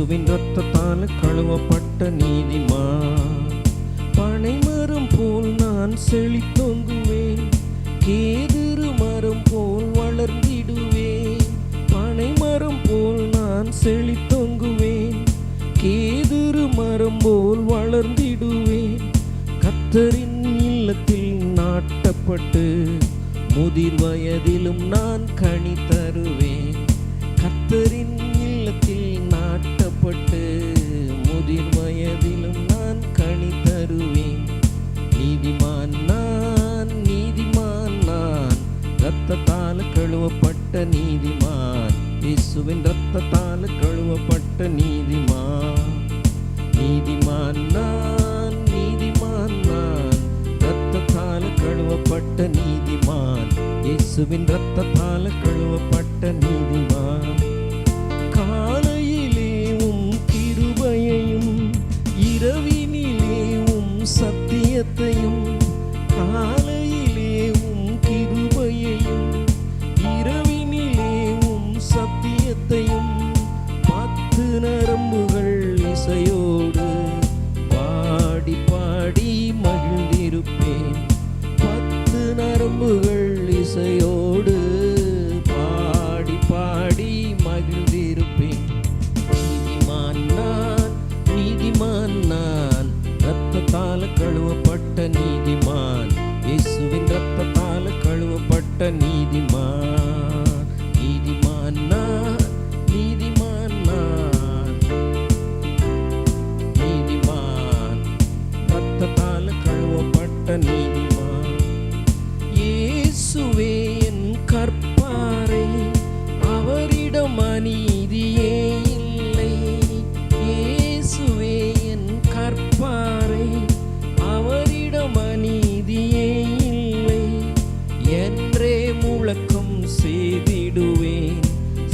இயேசுவின் ரத்தத்தால் கழுவப்பட்ட நீதிமா. பனைமரம் போல் நான் செழித்தொங்குவேன் கேதிரு மரம் போல் வளர்ந்திடுவேன். பனைமரம் போல் நான் செழித்தொங்குவேன் கேதிரு மரம் போல் வளர்ந்திடுவேன். கத்தரின் இல்லத்தில் நாட்டப்பட்டு முதிர் வயதிலும் நான் கனி தருவேன். கத்தரின் ரத்தத்தால் கழுவப்பட்ட நீதிமான். இயேசுவின் ரத்தத்தால் கழுவப்பட்ட நீதிமான். நீதிமான் நான் நீதிமான் நான். ரத்தத்தால் கழுவப்பட்ட நீதிமான். இயேசுவின் ரத்தத்தால் கழுவப்பட்ட நீதிமான்.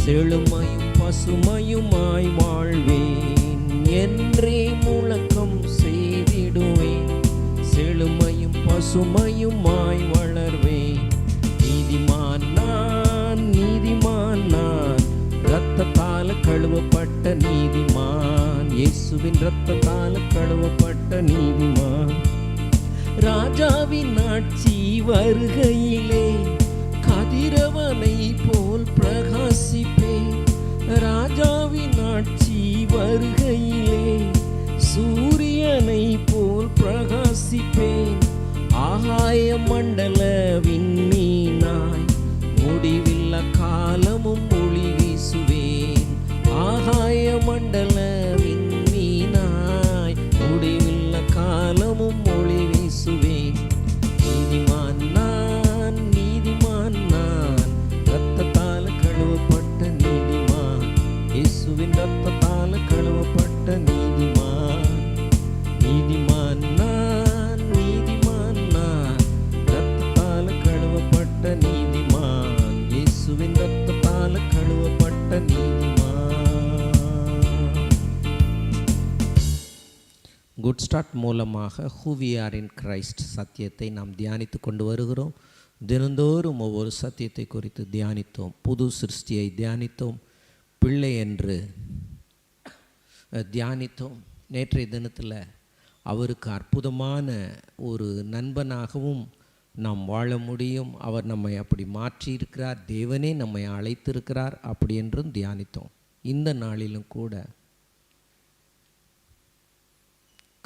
செழுமையும் பசுமையுமாய் வாழ்வேன். என்றே முழக்கம் செய்திடுவேன். செழுமையும் பசுமையுமாய் வளர்வேன். நீதிமான் நான் நீதிமான் நான். இரத்தத்தால் கழுவப்பட்ட நீதிமான். இயேசுவின் இரத்தத்தால் கழுவப்பட்ட நீதிமான். ராஜாவின் ஆட்சி வருகையிலே கதிரவனை போல் பிரகாசிப்பேன் ராஜாவின் ஆட்சி வருகையிலே சூரியனை போல் பிரகாசிப்பேன். ஆகாய மண்டலவின் குட் ஸ்டார்ட் மூலமாக இன் கிரைஸ்ட் சத்தியத்தை நாம் தியானித்து கொண்டு வருகிறோம். தினந்தோறும் ஒவ்வொரு சத்தியத்தை குறித்து தியானித்தோம். புது சிருஷ்டியை தியானித்தோம். பிள்ளை என்று தியானித்தோம். நேற்றைய தினத்தில் அவருக்கு அற்புதமான ஒரு நண்பனாகவும் நாம் வாழ முடியும். அவர் நம்மை அப்படி மாற்றியிருக்கிறார். தேவனே நம்மை அழைத்திருக்கிறார். அப்படி என்றும் தியானித்தோம். இந்த நாளிலும் கூட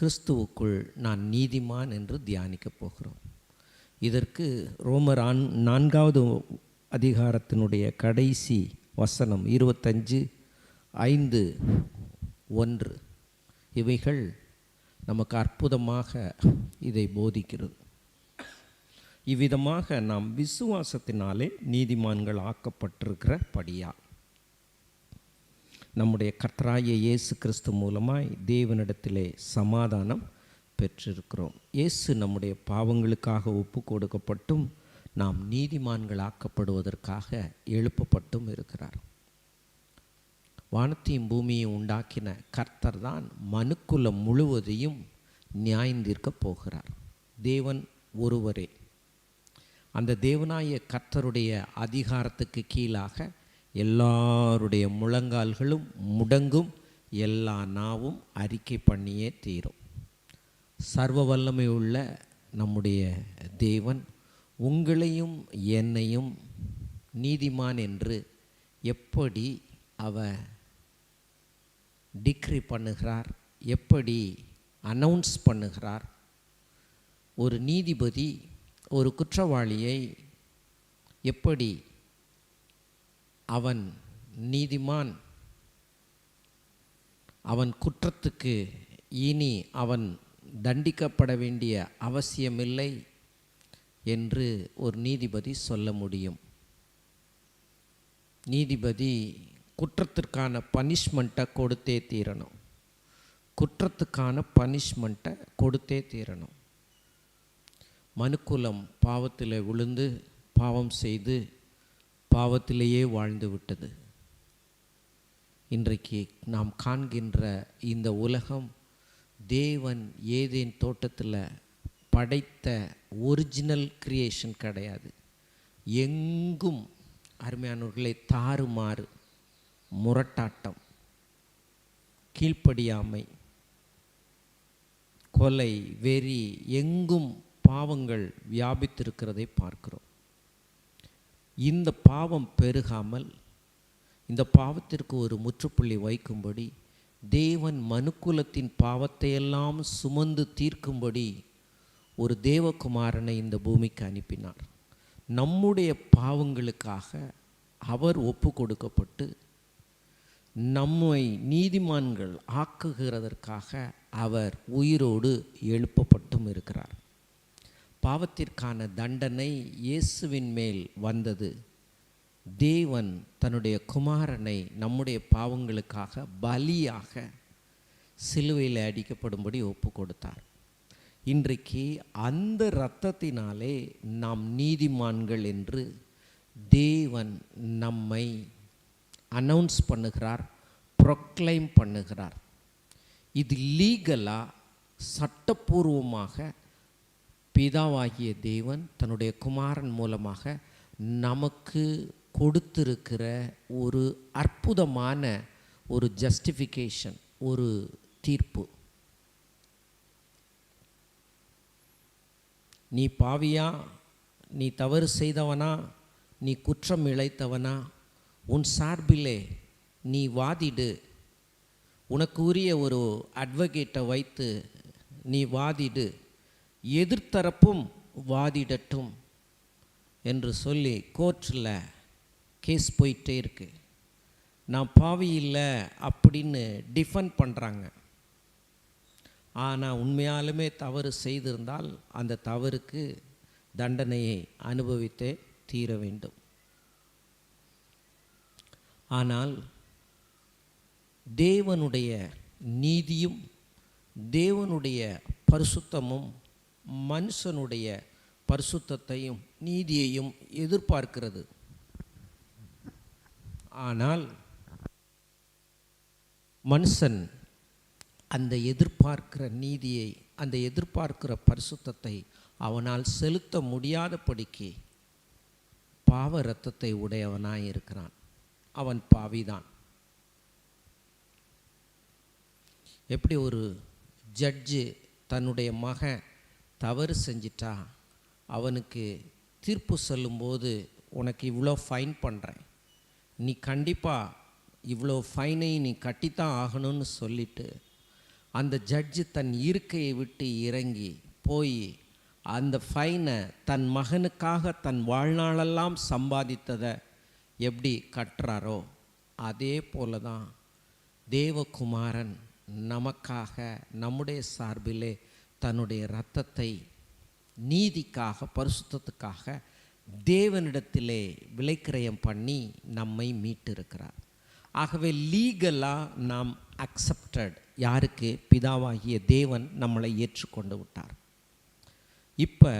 கிறிஸ்துவுக்குள் நான் நீதிமான் என்று தியானிக்கப் போகிறோம். இதற்கு ரோமர் ஆண் நான்காவது அதிகாரத்தினுடைய கடைசி வசனம் இருபத்தஞ்சு ஐந்து ஒன்று. இவைகள் நமக்கு அற்புதமாக இதை போதிக்கிறது. இவ்விதமாக நாம் விசுவாசத்தினாலே நீதிமான்கள் ஆக்கப்பட்டிருக்கிற படியா நம்முடைய கர்த்தராய இயேசு கிறிஸ்து மூலமாய் தேவனிடத்திலே சமாதானம் பெற்றிருக்கிறோம். இயேசு நம்முடைய பாவங்களுக்காக ஒப்பு கொடுக்கப்பட்டும் நாம் நீதிமான்களாக்கப்படுவதற்காக எழுப்பப்பட்டும் இருக்கிறார். வானத்தையும் பூமியையும் உண்டாக்கின கர்த்தர் தான் மனுக்குலம் முழுவதையும் நியாயந்தீர்க்கப் போகிறார். தேவன் ஒருவரே. அந்த தேவனாய கர்த்தருடைய அதிகாரத்துக்கு கீழாக எல்லாருடைய முழங்கால்களும் முடங்கும் எல்லா நாவும் அறிக்கை பண்ணியே தீரும். சர்வ வல்லமை உள்ள நம்முடைய தேவன் உங்களையும் என்னையும் நீதிமான் என்று எப்படி அவர் டிக்ரி பண்ணுகிறார் எப்படி அனௌன்ஸ் பண்ணுகிறார்? ஒரு நீதிபதி ஒரு குற்றவாளியை எப்படி அவன் நீதிமான். அவன் குற்றத்துக்கு இனி அவன் தண்டிக்கப்பட வேண்டிய அவசியமில்லை என்று ஒரு நீதிபதி சொல்ல முடியும். நீதிபதி குற்றத்திற்கான பனிஷ்மெண்ட்டை கொடுத்தே தீரணும். குற்றத்துக்கான பனிஷ்மெண்ட்டை கொடுத்தே தீரணும். மனுக்குலம் பாவத்தில் விழுந்து பாவம் செய்து பாவத்திலேயே வாழ்ந்து விட்டது. இன்றைக்கு நாம் காண்கின்ற இந்த உலகம் தேவன் ஏதேன் தோட்டத்தில் படைத்த ஒரிஜினல் கிரியேஷன் கிடையாது. எங்கும் அருமையானவர்களை தாறுமாறு முரட்டாட்டம் கீழ்ப்படியாமை கொலை வெறி எங்கும் பாவங்கள் வியாபித்திருக்கிறதை பார்க்கிறோம். இந்த பாவம் பெருகாமல் இந்த பாவத்திற்கு ஒரு முற்றுப்புள்ளி வைக்கும்படி தேவன் மனுக்குலத்தின் பாவத்தையெல்லாம் சுமந்து தீர்க்கும்படி ஒரு தேவகுமாரனை இந்த பூமிக்கு அனுப்பினார். நம்முடைய பாவங்களுக்காக அவர் ஒப்பு கொடுக்கப்பட்டு நம்மை நீதிமான்கள் ஆக்குகிறதற்காக அவர் உயிரோடு எழுப்பப்பட்டும் இருக்கிறார். பாவத்திற்கான தண்டனை இயேசுவின் மேல் வந்தது. தேவன் தன்னுடைய குமாரனை நம்முடைய பாவங்களுக்காக பலியாக சிலுவையில் அடிக்கப்படும்படி ஒப்பு கொடுத்தார் இன்றைக்கு அந்த இரத்தத்தினாலே நாம் நீதிமான்கள் என்று தேவன் நம்மை அனௌன்ஸ் பண்ணுகிறார் ப்ரொக்ளைம் பண்ணுகிறார். இது லீகலாக சட்டப்பூர்வமாக பிதாவாகிய தேவன் தன்னுடைய குமாரன் மூலமாக நமக்கு கொடுத்திருக்கிற ஒரு அற்புதமான ஒரு ஜஸ்டிஃபிகேஷன் ஒரு தீர்ப்பு. நீ பாவியா? நீ தவறு செய்தவனா? நீ குற்றம் இழைத்தவனா? உன் சார்பிலே நீ வாதிடு. உனக்கு உரிய ஒரு அட்வொகேட்டை வைத்து நீ வாதிடு. எதிர்த்தரப்பும் வாதிடட்டும் என்று சொல்லி கோர்ட்டில் கேஸ் போயிட்டே இருக்கு. நான் பாவி இல்லை அப்படின்னு டிஃபன் பண்ணுறாங்க ஆனால் உண்மையாலுமே தவறு செய்திருந்தால் அந்த தவறுக்கு தண்டனையை அனுபவித்தே தீர வேண்டும். ஆனால் தேவனுடைய நீதியும் தேவனுடைய பரிசுத்தமும் மனுஷனுடைய பரிசுத்தையும் நீதியையும் எதிர்பார்க்கிறது. ஆனால் மனுஷன் அந்த எதிர்பார்க்கிற நீதியை அந்த எதிர்பார்க்கிற பரிசுத்தத்தை அவனால் செலுத்த முடியாதபடிக்கு பாவ இரத்தத்தை உடையவனாய் இருக்கிறான். அவன் பாவிதான். எப்படி ஒரு ஜட்ஜு தன்னுடைய மகன் தவறு செஞ்சிட்டா அவனுக்கு தீர்ப்பு சொல்லும்போது உனக்கு இவ்வளோ ஃபைன் பண்ணுறேன் நீ கண்டிப்பாக இவ்வளோ ஃபைனை நீ கட்டித்தான் ஆகணும்னு சொல்லிட்டு அந்த ஜட்ஜு தன் இருக்கையை விட்டு இறங்கி போய் அந்த ஃபைனை தன் மகனுக்காக தன் வாழ்நாளெல்லாம் சம்பாதித்ததை எப்படி கட்டுறாரோ அதே போல தான் தேவகுமாரன் நமக்காக நம்முடைய சார்பிலே தன்னுடைய இரத்தத்தை நீதிக்காக பரிசுத்தத்துக்காக தேவனிடத்திலே விலைக்கிரயம் பண்ணி நம்மை மீட்டிருக்கிறார். ஆகவே லீகலாக நாம் அக்செப்டட். யாருக்கு? பிதாவாகிய தேவன் நம்மளை ஏற்றுக்கொண்டு விட்டார். இப்போ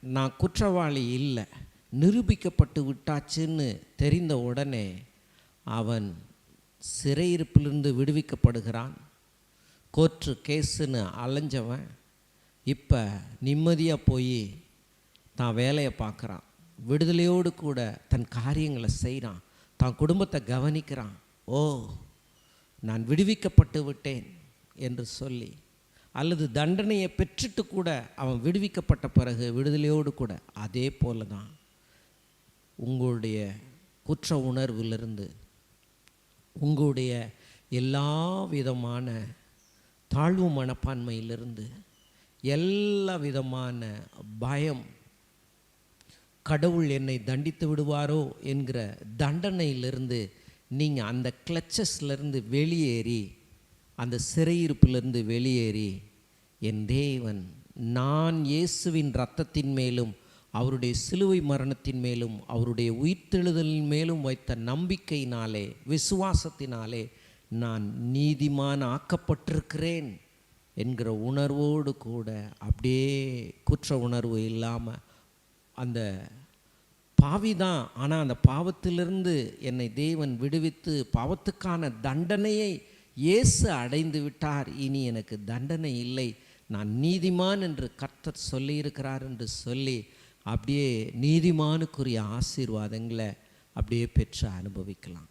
நான் குற்றவாளி இல்லை நிரூபிக்கப்பட்டு விட்டாச்சுன்னு தெரிந்த உடனே அவன் சிறையிருப்பிலிருந்து விடுவிக்கப்படுகிறான். கோர்ட்டு கேஸுன்னு அலைஞ்சவன் இப்போ நிம்மதியாக போய் தான் வேலையை பார்க்குறான். விடுதலையோடு கூட தன் காரியங்களை செய்கிறான் தான் குடும்பத்தை கவனிக்கிறான். ஓ நான் விடுவிக்கப்பட்டு விட்டேன் என்று சொல்லி அல்லது தண்டனையை பெற்றுட்டு கூட அவன் விடுவிக்கப்பட்ட பிறகு விடுதலையோடு கூட அதே போல தான் உங்களுடைய குற்ற உணர்விலிருந்து உங்களுடைய எல்லா விதமான தாழ்வு மனப்பான்மையிலிருந்து எல்லா விதமான பயம். கடவுள் என்னை தண்டித்து விடுவாரோ என்கிற தண்டனையிலிருந்து நீங்கள் அந்த கிளச்சஸ்லேருந்து வெளியேறி அந்த சிறையிருப்பிலிருந்து வெளியேறி என் தேவன் நான் இயேசுவின் ரத்தத்தின் மேலும் அவருடைய சிலுவை மரணத்தின் மேலும் அவருடைய உயிர்த்தெழுதலின் மேலும் வைத்த நம்பிக்கையினாலே விசுவாசத்தினாலே நான் நீதிமான் ஆக்கப்பட்டிருக்கிறேன். என்கிற உணர்வோடு கூட அப்படியே குற்ற உணர்வு இல்லாமல் அந்த பாவி தான். ஆனால் அந்த பாவத்திலிருந்து என்னை தேவன் விடுவித்து பாவத்துக்கான தண்டனையை இயேசு அடைந்து விட்டார். இனி எனக்கு தண்டனை இல்லை. நான் நீதிமான் என்று கர்த்தர் சொல்லியிருக்கிறார் என்று சொல்லி அப்படியே நீதிமானுக்குரிய ஆசீர்வாதங்களை அப்படியே பெற்று அனுபவிக்கலாம்.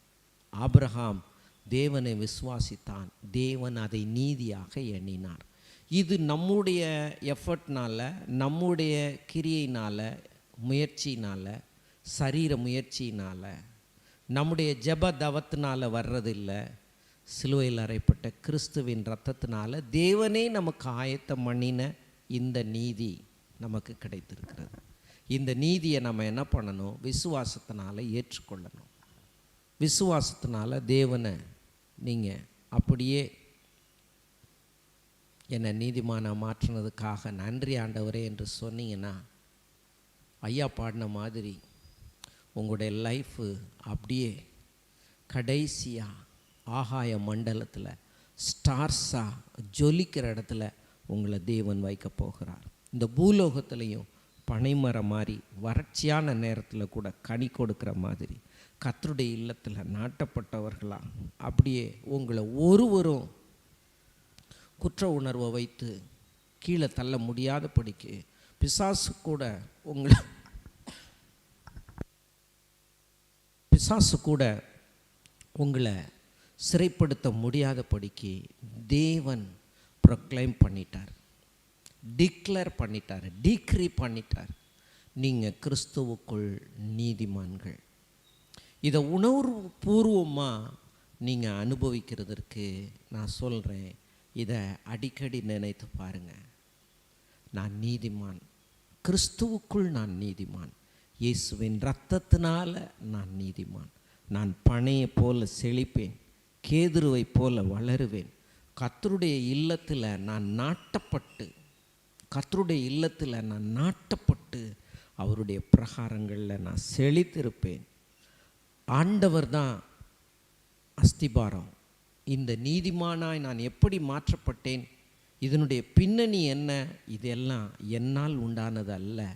ஆப்ரஹாம் தேவனை விசுவாசித்தான். தேவன் அதை நீதியாக எண்ணினார். இது நம்முடைய எஃபர்ட்னால் நம்முடைய கிரியையினால் முயற்சினால் சரீர முயற்சியினால் நம்முடைய ஜப தவத்தினால் வர்றதில்லை. சிலுவையில் அறைப்பட்ட கிறிஸ்துவின் ரத்தத்தினால் தேவனே நமக்கு ஆயத்தம் பண்ணின இந்த நீதி நமக்கு கிடைத்திருக்கிறது. இந்த நீதியை நம்ம என்ன பண்ணணும்? விசுவாசத்தினால் ஏற்றுக்கொள்ளணும். விசுவாசத்தினால தேவனை நீங்கள் அப்படியே என்னை நீதிமான மாற்றினதுக்காக நன்றி ஆண்டவரே என்று சொன்னீங்கன்னா ஐயா பாடின மாதிரி உங்களுடைய லைஃபு அப்படியே கடைசியாக ஆகாய மண்டலத்தில் ஸ்டார்ஸாக ஜொலிக்கிற இடத்துல உங்களை தேவன் வைக்க போகிறார். இந்த பூலோகத்துலேயும் பனைமரம் மாதிரி வறட்சியான நேரத்தில் கூட கனி கொடுக்குற மாதிரி கத்தருடைய இல்லத்தில் நாட்டப்பட்டவர்களா? அப்படியே உங்களை ஒருவரும் குற்ற உணர்வை வைத்து கீழே தள்ள முடியாதபடிக்கு பிசாசு கூட உங்களை பிசாசு கூட உங்களை சிறைப்படுத்த முடியாதபடிக்கு தேவன் ப்ரொக்ளைம் பண்ணிட்டார். டிக்ளேர் பண்ணிட்டார். டிக்ரி பண்ணிட்டார். நீங்கள் கிறிஸ்துவுக்குள் நீதிமான்கள். இதை உணர்வு பூர்வமாக நீங்கள் அனுபவிக்கிறதற்கு நான் சொல்கிறேன் இதை அடிக்கடி நினைத்து பாருங்கள் நான் நீதிமான். கிறிஸ்துவுக்குள் நான் நீதிமான். இயேசுவின் ரத்தத்தினால் நான் நீதிமான். நான் பனையை போல செழிப்பேன். கேதுருவை போல வளருவேன். கத்தருடைய இல்லத்தில் நான் நாட்டப்பட்டு கத்தருடைய இல்லத்தில் நான் நாட்டப்பட்டு அவருடைய பிரகாரங்களில் நான் செழித்திருப்பேன். ஆண்டவர் தான் அஸ்திபாரம். இந்த நீதிமானாய் நான் எப்படி மாற்றப்பட்டேன்? இதனுடைய பின்னணி என்ன? இதெல்லாம் என்னால் உண்டானது அல்ல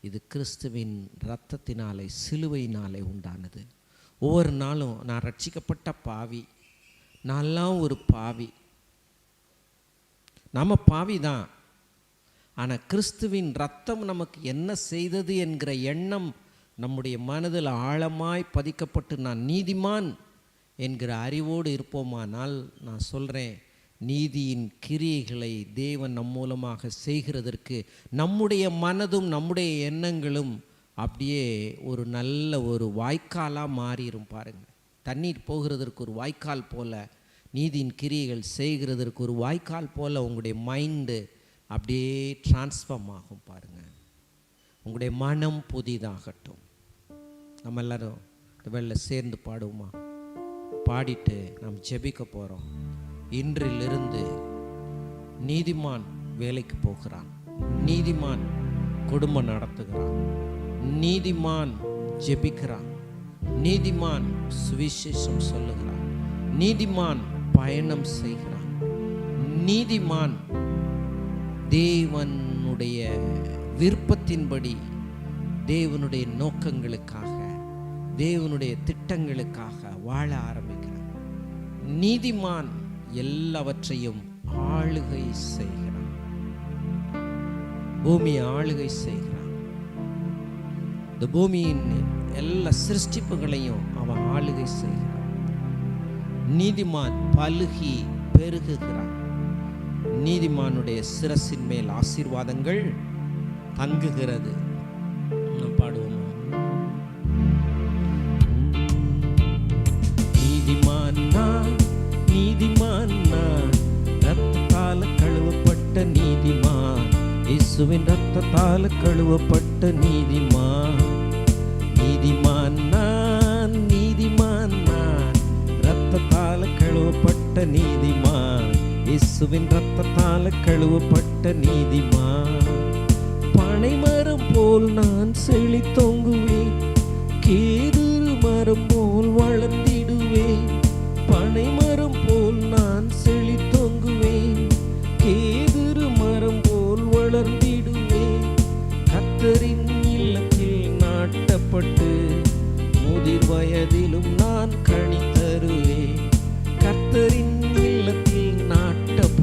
இது கிறிஸ்துவின் இரத்தத்தினாலே சிலுவையினாலே உண்டானது. ஒவ்வொரு நாளும் நான் ரட்சிக்கப்பட்ட பாவி. நான்லாம் ஒரு பாவி. நம்ம பாவி தான். ஆனால் கிறிஸ்துவின் ரத்தம் நமக்கு என்ன செய்தது என்கிற எண்ணம் நம்முடைய மனதில் ஆழமாய் பதிக்கப்பட்டு நான் நீதிமான் என்கிற அறிவோடு இருப்போமானால் நான் சொல்கிறேன் நீதியின் கிரியைகளை தேவன் நம் மூலமாக செய்கிறதற்கு நம்முடைய மனதும் நம்முடைய எண்ணங்களும் அப்படியே ஒரு நல்ல ஒரு வாய்க்காலாக மாறிடும் பாருங்கள் தண்ணீர் போகிறதற்கு ஒரு வாய்க்கால் போல் நீதியின் கிரியைகள் செய்கிறதற்கு ஒரு வாய்க்கால் போல் உங்களுடைய மைண்டு அப்படியே டிரான்ஸ்ஃபார்ம் ஆகும் பாருங்கள் உங்களுடைய மனம் புதிதாகட்டும். நம்ம எல்லாரும் இந்த வேலையில் சேர்ந்து பாடுவோமா? பாடிட்டு நாம் ஜெபிக்க போகிறோம் இன்றிலிருந்து நீதிமான் வேலைக்கு போகிறான். நீதிமான் குடும்பம் நடத்துகிறான். நீதிமான் ஜெபிக்கிறான். நீதிமான் சுவிசேஷம் சொல்லுகிறான். நீதிமான் பயணம் செய்கிறான். நீதிமான் தேவனுடைய விருப்பத்தின்படி தேவனுடைய நோக்கங்களுக்காக தேவனுடைய திட்டங்களுக்காக வாழ ஆரம்பிக்கிறான் நீதிமான் எல்லாவற்றையும் ஆளுகை செய்கிறான். பூமியை ஆளுகை செய்கிறான். இந்த பூமியின் எல்லா சிருஷ்டிப்புகளையும் அவன் ஆளுகை செய்கிறான். நீதிமான் பழுகி பெருகுகிறான். நீதிமானுடைய சிரசின் மேல் ஆசீர்வாதங்கள் தங்குகிறது. பாடுவோம்? இயேசுவின் ரத்தத்தால் கழுவப்பட்ட நீதிமான். நீதிமான் நான் நீதிமான் நான். ரத்தத்தால் கழுவப்பட்ட நீதிமான். இயேசுவின் ரத்தத்தால் கழுவப்பட்ட நீதிமான். பனைமரம் போல் நான் செழித்தொங்குவேன். கேதுரு மரம் போல் வளர்ந்திடுவேன். பனைமரம்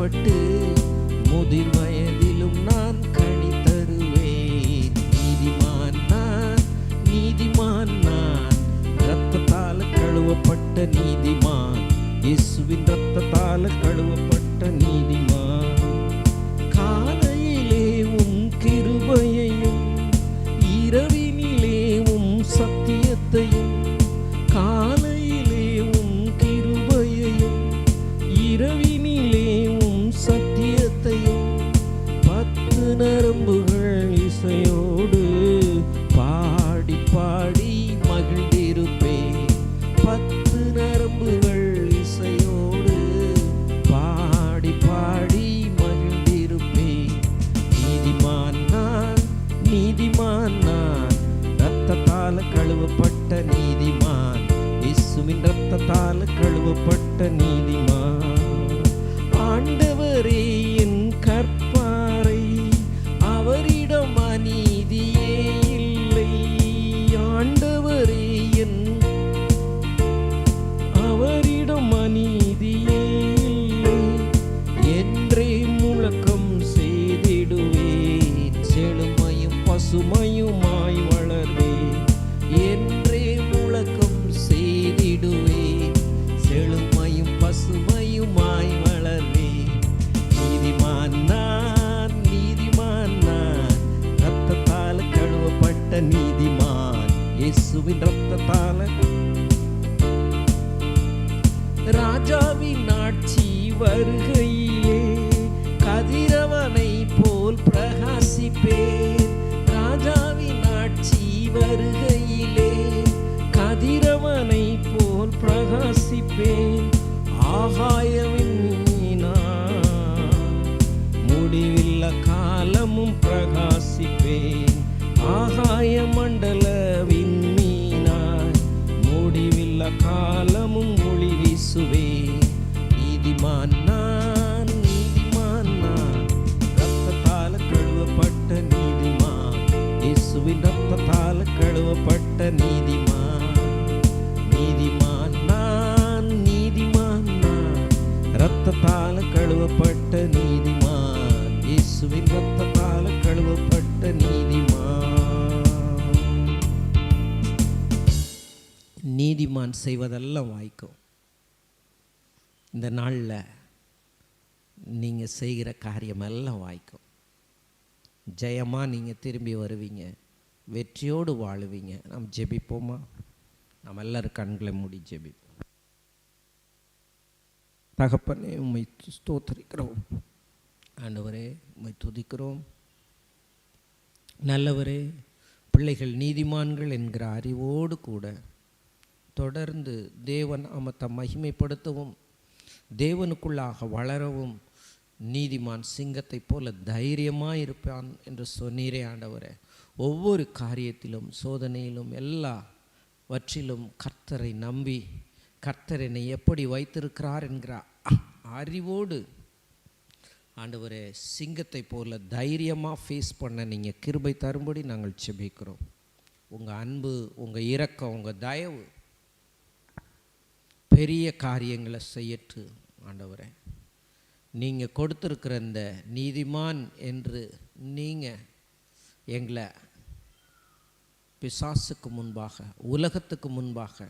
நாட்டப்பட்டு முதிர் வயதிலும் நான் கணி தருவேன். நீதிமான் நான் நீதிமான் நான். ரத்தத்தால் கழுவப்பட்ட நீதிமான் இயேசுவின் கழுவப்பட்ட இயேசுவின் ரத்தத்தால. ராஜாவின் ஆட்சி வருகையிலே கதிரவனை போல் பிரகாசிப்பேன். ராஜாவின் ஆட்சி வருகையிலே கதிரவனை போல் பிரகாசிப்பேன். இயேசுவின் ரத்தத்தால் கழுவப்பட்ட நீதிமான் நீதிமான் நான் நீதிமான் நான். ரத்தத்தால் கழுவப்பட்ட நீதிமான் இயேசுவின் ரத்தத்தால் கழுவப்பட்ட நீதிமான். நீதிமான் செய்வதெல்லாம் வாய்க்கும். இந்த நாளில் நீங்கள் செய்கிற காரியமெல்லாம் வாய்க்கும். ஜெயமாக நீங்கள் திரும்பி வருவீங்க. வெற்றியோடு வாழுவீங்க. நாம் ஜெபிப்போமா? நாம் எல்லாரும் கண்களை மூடி ஜெபிப்போம். தகப்பனே உம்மை ஸ்தோத்தரிக்கிறோம். ஆண்டவரே உம்மை துதிக்கிறோம். நல்லவரே பிள்ளைகள் நீதிமான்கள் என்கிற அறிவோடு கூட தொடர்ந்து தேவன் அமத்தை மகிமைப்படுத்தவும் தேவனுக்குள்ளாக வளரவும் நீதிமான் சிங்கத்தைப் போல தைரியமாக இருப்பான் என்று சொன்னீரே ஆண்டவரே. ஒவ்வொரு காரியத்திலும் சோதனையிலும் எல்லாவற்றிலும் கர்த்தரை நம்பி கர்த்தர் என்னை எப்படி வைத்திருக்கிறார் என்கிற அறிவோடு ஆண்டவர் சிங்கத்தை போல தைரியமாக ஃபேஸ் பண்ண நீங்கள் கிருபை தரும்படி நாங்கள் செபிக்கிறோம் உங்கள் அன்பு உங்கள் இரக்கம் உங்கள் தயவு பெரிய காரியங்களை செய்யட்டு ஆண்டவரே. நீங்கள் கொடுத்துருக்கிற இந்த நீதிமான் என்று நீங்கள் எங்களை பிசாசுக்கு முன்பாக உலகத்துக்கு முன்பாக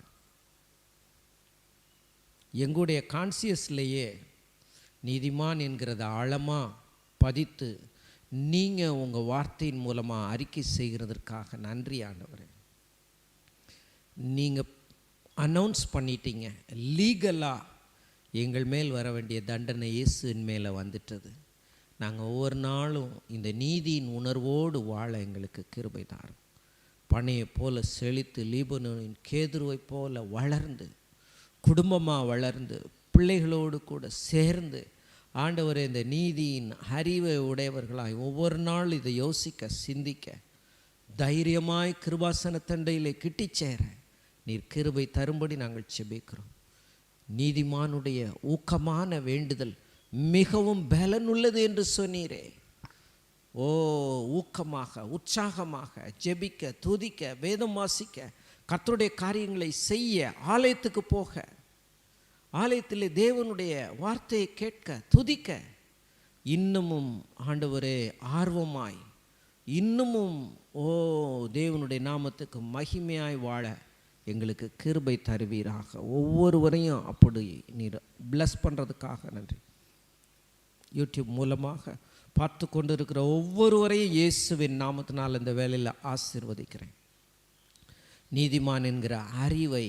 எங்களுடைய கான்சியஸ்லேயே நீதிமான் என்கிறத ஆழமாக பதித்து நீங்கள் உங்கள் வார்த்தையின் மூலமாக அறிக்கை செய்கிறதற்காக நன்றி ஆண்டவர். நீங்கள் அனௌன்ஸ் பண்ணிட்டீங்க. லீகலாக எங்கள் மேல் வர வேண்டிய தண்டனை இயேசுவின் மேலே வந்துட்டது. நாங்கள் ஒவ்வொரு நாளும் இந்த நீதியின் உணர்வோடு வாழ எங்களுக்கு கிருபை தாரும். பனையை போல செழித்து லீபனோனின் கேதுருவை போல வளர்ந்து குடும்பமாக வளர்ந்து பிள்ளைகளோடு கூட சேர்ந்து ஆண்டவர் இந்த நீதியின் அறிவை உடையவர்களாய் ஒவ்வொரு நாள் இதை யோசிக்க சிந்திக்க தைரியமாய் கிருபாசன தண்டையிலே கிட்டி சேர நீர் கிருபை தரும்படி நாங்கள் செபிக்கிறோம். நீதிமானுடைய ஊக்கமான வேண்டுதல் மிகவும் பலனுள்ளது என்று சொன்னீரே. ஓ ஊக்கமாக உற்சாகமாக ஜெபிக்க துதிக்க வேதம் வாசிக்க கர்த்தருடைய காரியங்களை செய்ய ஆலயத்துக்கு போக ஆலயத்தில் தேவனுடைய வார்த்தையை கேட்க துதிக்க இன்னமும் ஆண்டவரே ஆர்வமாய் இன்னமும் ஓ தேவனுடைய நாமத்துக்கு மகிமையாய் வாழ எங்களுக்கு கிருபை தருவீராக. ஒவ்வொருவரையும் அப்படி நீர் பிளஸ் பண்ணுறதுக்காக நன்றி. யூடியூப் மூலமாக பார்த்து கொண்டிருக்கிற ஒவ்வொருவரையும் இயேசுவின் நாமத்தினால் இந்த வேலையில் ஆசீர்வதிக்கிறேன். நீதிமான் என்கிற அறிவை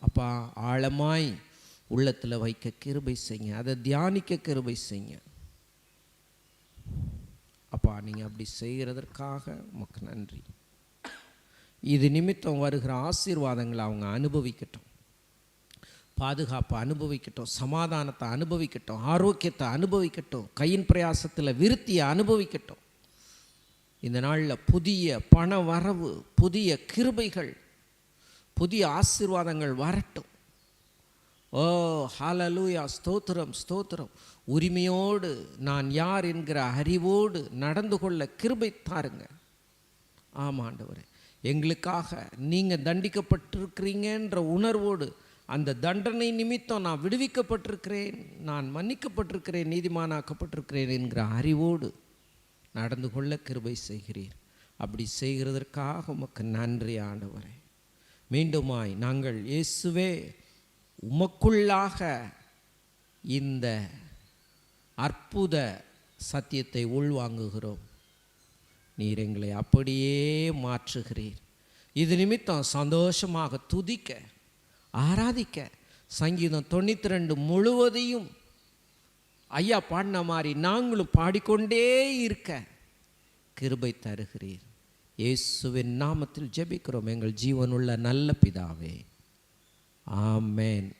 அப்பா ஆழமாய் உள்ளத்தில் வைக்க கிருபை செய்யுங்க. அதை தியானிக்க கிருபை செய்யுங்க. அப்பா நீங்கள் அப்படி செய்கிறதற்காக உமக்கு நன்றி. இது நிமித்தம் வருகிற ஆசீர்வாதங்களை அவங்க அனுபவிக்கட்டும். பாதுகாப்பை அனுபவிக்கட்டும் சமாதானத்தை அனுபவிக்கட்டும் ஆரோக்கியத்தை அனுபவிக்கட்டும் கையின் பிரயாசத்தில் விருத்தியை அனுபவிக்கட்டும். இந்த நாளில் புதிய பண வரவு புதிய கிருபைகள் புதிய ஆசீர்வாதங்கள் வரட்டும். ஓ ஹாலலூயா ஸ்தோத்திரம் ஸ்தோத்திரம். உரிமையோடு நான் யார் என்கிற அறிவோடு நடந்து கொள்ள கிருபை தாருங்க. ஆமாம் எங்களுக்காக நீங்கள் தண்டிக்கப்பட்டிருக்கிறீங்கன்ற உணர்வோடு அந்த தண்டனை நிமித்தம் நான் விடுவிக்கப்பட்டிருக்கிறேன் நான் மன்னிக்கப்பட்டிருக்கிறேன் நீதிமானாக்கப்பட்டிருக்கிறேன் என்கிற அறிவோடு நடந்து கொள்ள கிருபை செய்கிறீர். அப்படி செய்கிறதற்காக உமக்கு நன்றி ஆண்டவரே. மீண்டுமாய் நாங்கள் இயேசுவே உமக்குள்ளாக இந்த அற்புத சத்தியத்தை உள்வாங்குகிறோம். நீர் எங்களை அப்படியே மாற்றுகிறீர். இது நிமித்தம் சந்தோஷமாக துதிக்க ஆராதிக்க. சங்கீதம் தொண்ணூற்றி ரெண்டு முழுவதையும் ஐயா பாடின மாதிரி நாங்களும் பாடிக்கொண்டே இருக்க. கிருபை தருகிறீர். இயேசுவின் நாமத்தில் ஜெபிக்கிறோம். எங்கள் ஜீவனுள்ள நல்ல பிதாவே. ஆமேன்.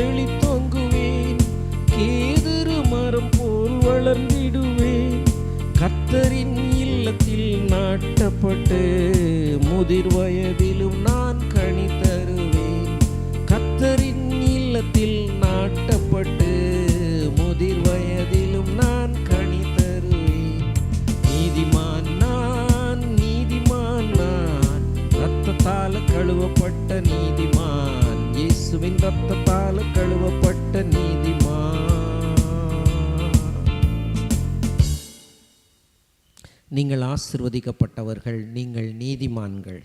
செழித்தொங்குவேன். கேதுரு மரம் போல் வளர்ந்திடுவேன். கர்த்தரின் இல்லத்தில் நாட்டப்பட்டு முதிர் வயதில் ரத்தத்தால் கழுவப்பட்ட நீதிமா. நீங்கள் ஆசிர்வதிக்கப்பட்டவர்கள் நீங்கள் நீதிமான்கள்.